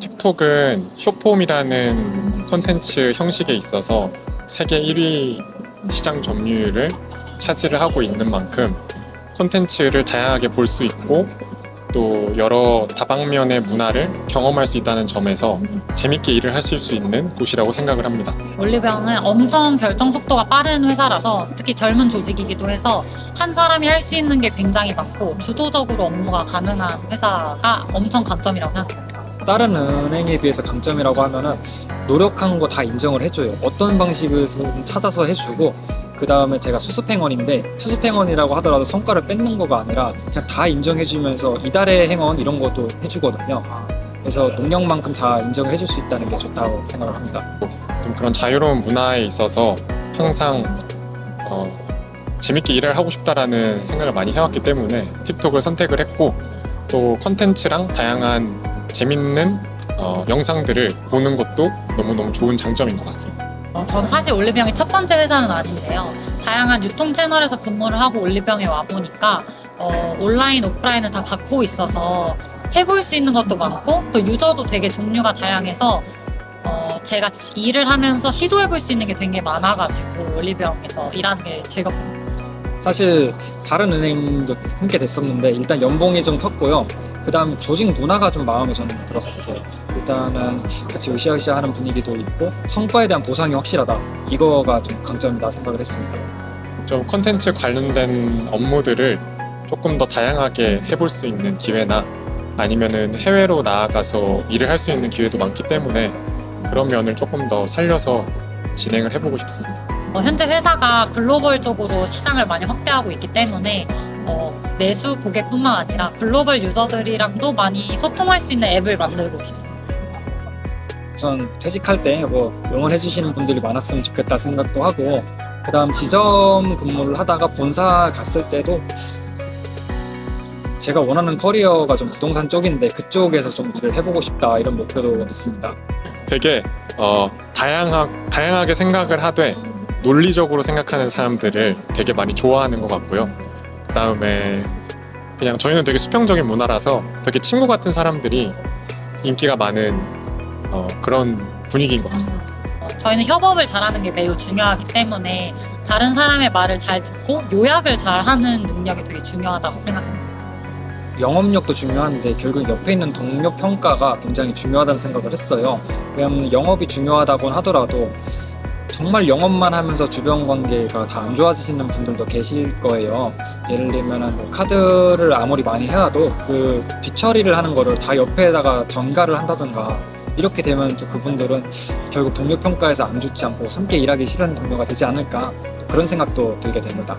틱톡은 숏폼이라는 콘텐츠 형식에 있어서 세계 1위 시장 점유율을 차지를 하고 있는 만큼 콘텐츠를 다양하게 볼 수 있고 또 여러 다방면의 문화를 경험할 수 있다는 점에서 재밌게 일을 하실 수 있는 곳이라고 생각을 합니다. 올리병은 엄청 결정 속도가 빠른 회사라서 특히 젊은 조직이기도 해서 한 사람이 할 수 있는 게 굉장히 많고 주도적으로 업무가 가능한 회사가 엄청 강점이라고 생각합니다. 다른 은행에 비해서 강점이라고 하면은 노력한 거 다 인정을 해줘요. 어떤 방식을 찾아서 해주고 그 다음에 제가 수습행원인데 수습행원이라고 하더라도 성과를 뺏는 거가 아니라 그냥 다 인정해주면서 이달의 행원 이런 것도 해주거든요. 그래서 능력만큼 다 인정을 해줄 수 있다는 게 좋다고 생각을 합니다. 좀 그런 자유로운 문화에 있어서 항상 어, 재밌게 일을 하고 싶다라는 생각을 많이 해왔기 때문에 틱톡을 선택을 했고 또 컨텐츠랑 다양한 재밌는 어, 영상들을 보는 것도 너무너무 좋은 장점인 것 같습니다. 어, 전 사실 올리병이 첫 번째 회사는 아닌데요. 다양한 유통 채널에서 근무를 하고 올리병에 와 보니까 어, 온라인, 오프라인을 다 갖고 있어서 해볼 수 있는 것도 많고 또 유저도 되게 종류가 다양해서 어, 제가 지- 일을 하면서 시도해볼 수 있는 게 되게 많아가지고 올리병에서 일하는 게 즐겁습니다. 사실 다른 은행도 함께 됐었는데 일단 연봉이 좀 컸고요. 그 다음 조직 문화가 좀 마음에 저는 들었었어요. 일단은 같이 으쌰으쌰 하는 분위기도 있고 성과에 대한 보상이 확실하다. 이거가 좀 강점이다 생각을 했습니다. 좀 컨텐츠 관련된 업무들을 조금 더 다양하게 해볼 수 있는 기회나 아니면은 해외로 나아가서 일을 할 수 있는 기회도 많기 때문에 그런 면을 조금 더 살려서 진행을 해보고 싶습니다. 어, 현재 회사가 글로벌 쪽으로 시장을 많이 확대하고 있기 때문에 어, 내수 고객뿐만 아니라 글로벌 유저들이랑도 많이 소통할 수 있는 앱을 만들고 싶습니다. 우선 퇴직할 때 뭐 응원해 주시는 분들이 많았으면 좋겠다 생각도 하고 그 다음 지점 근무를 하다가 본사 갔을 때도 제가 원하는 커리어가 좀 부동산 쪽인데 그쪽에서 좀 일을 해보고 싶다 이런 목표도 있습니다. 되게 어, 다양하, 다양하게 생각을 하되 논리적으로 생각하는 사람들을 되게 많이 좋아하는 것 같고요. 그 다음에 그냥 저희는 되게 수평적인 문화라서 되게 친구 같은 사람들이 인기가 많은 어, 그런 분위기인 것 같습니다. 어, 저희는 협업을 잘하는 게 매우 중요하기 때문에 다른 사람의 말을 잘 듣고 요약을 잘 하는 능력이 되게 중요하다고 생각합니다. 영업력도 중요한데 결국 옆에 있는 동료 평가가 굉장히 중요하다는 생각을 했어요. 왜냐하면 영업이 중요하다곤 하더라도 정말 영업만 하면서 주변 관계가 다 안 좋아지시는 분들도 계실 거예요. 예를 들면 뭐 카드를 아무리 많이 해와도 그 뒤처리를 하는 거를 다 옆에다가 전가를 한다든가 이렇게 되면 또 그분들은 결국 동료 평가에서 안 좋지 않고 함께 일하기 싫은 동료가 되지 않을까 그런 생각도 들게 됩니다.